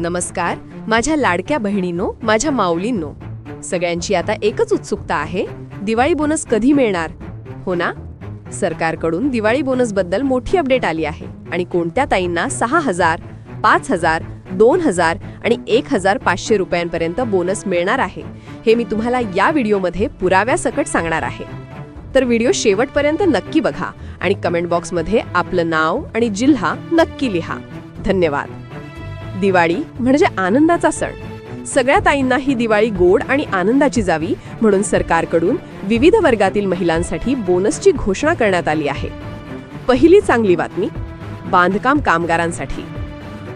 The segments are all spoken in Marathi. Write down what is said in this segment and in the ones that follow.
नमस्कार माझ्या लाडक्या बहिणींनो माझ्या माऊलींनो. सगळ्यांची आता एकच उत्सुकता आहे दिवाळी बोनस कधी मिळणार? हो ना? सरकारकडून दिवाळी बोनसबद्दल मोठी अपडेट आली आहे आणि कोणत्या ताईंना सहा हजार पाच हजार दोन हजार आणि एक हजार पाचशे रुपयांपर्यंत बोनस मिळणार आहे हे मी तुम्हाला या व्हिडिओमध्ये पुराव्यासकट सांगणार आहे. तर व्हिडिओ शेवटपर्यंत नक्की बघा आणि कमेंट बॉक्समध्ये आपलं नाव आणि जिल्हा नक्की लिहा. धन्यवाद. दिवाळी म्हणजे आनंदाचा सण. सगळ्या ताईंना ही दिवाळी गोड आणि आनंदाची जावी म्हणून सरकारकडून विविध वर्गातील महिलांसाठी बोनसची घोषणा करण्यात आली आहे. पहिली चांगली बातमी बांधकाम कामगारांसाठी.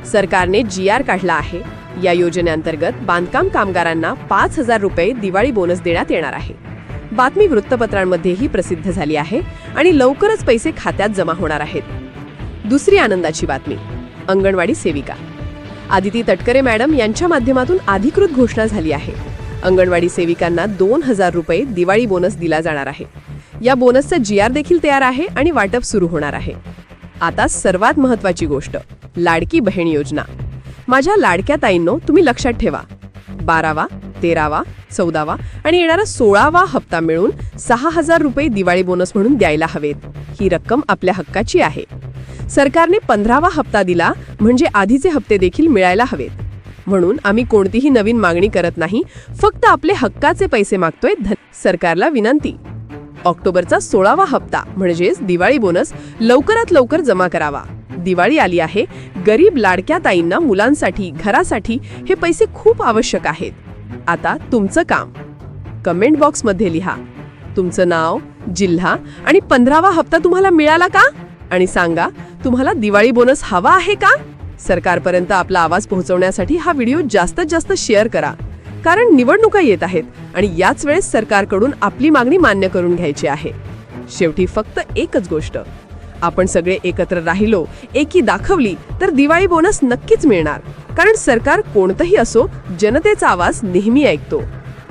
सरकारने जी आर काढला आहे. या योजनेअंतर्गत बांधकाम कामगारांना पाच हजार रुपये दिवाळी बोनस देण्यात येणार आहे. बातमी वृत्तपत्रांमध्येही प्रसिद्ध झाली आहे आणि लवकरच पैसे खात्यात जमा होणार आहेत. दुसरी आनंदाची बातमी अंगणवाडी सेविका. आदिती तटकरे मॅडम यांच्या माध्यमातून अधिकृत घोषणा झाली आहे. अंगणवाडी सेविकांना दोन हजार रुपये दिवाळी बोनस दिला जाणार आहे. या बोनसचा जी आर देखील तयार आहे आणि वाटप सुरू होणार आहे. आता सर्वात महत्वाची गोष्ट लाडकी बहीण योजना. माझ्या लाडक्या ताईंनो तुम्ही लक्षात ठेवा. बारावा तेरावा चौदावा आणि येणारा सोळावा हप्ता मिळून सहा हजार रुपये दिवाळी बोनस म्हणून द्यायला हवेत. ही रक्कम आपल्या हक्काची आहे. सरकारने पंधरावा हप्ता दिला म्हणजे आधीचे हप्ते देखील मिळायला हवेत. म्हणून आम्ही कोणतीही नवीन मागणी करत नाही फक्त आपले हक्काचे पैसे मागतोय सरकारला विनंती. ऑक्टोबरचा सोळावा हप्ता म्हणजेच दिवाळी बोनस लवकरात लवकर जमा करावा. दिवाळी आली आहे गरीब लाडक्या ताईंना मुलांसाठी घरासाठी हे पैसे खूप आवश्यक आहेत. आता तुमचं काम. कमेंट बॉक्समध्ये लिहा. तुमचं नाव जिल्हा आणि पंधरावा हप्ता तुम्हाला मिळाला का? आणि सांगा तुम्हाला दिवाळी बोनस हवा आहे का? सरकारपर्यंत आपला आवाज पोहोचवण्यासाठी हा व्हिडिओ जास्तीत जास्त शेअर करा. कारण निवडणुका येत आहेत आणि याच वेळेस सरकारकडून आपली मागणी मान्य करून घ्यायची आहे. शेवटी फक्त एकच गोष्ट. आपण सगळे एकत्र राहिलो एकी दाखवली तर दिवाळी बोनस नक्कीच मिळणार. कारण सरकार कोणतंही असो जनतेचा आवाज नेहमी ऐकतो.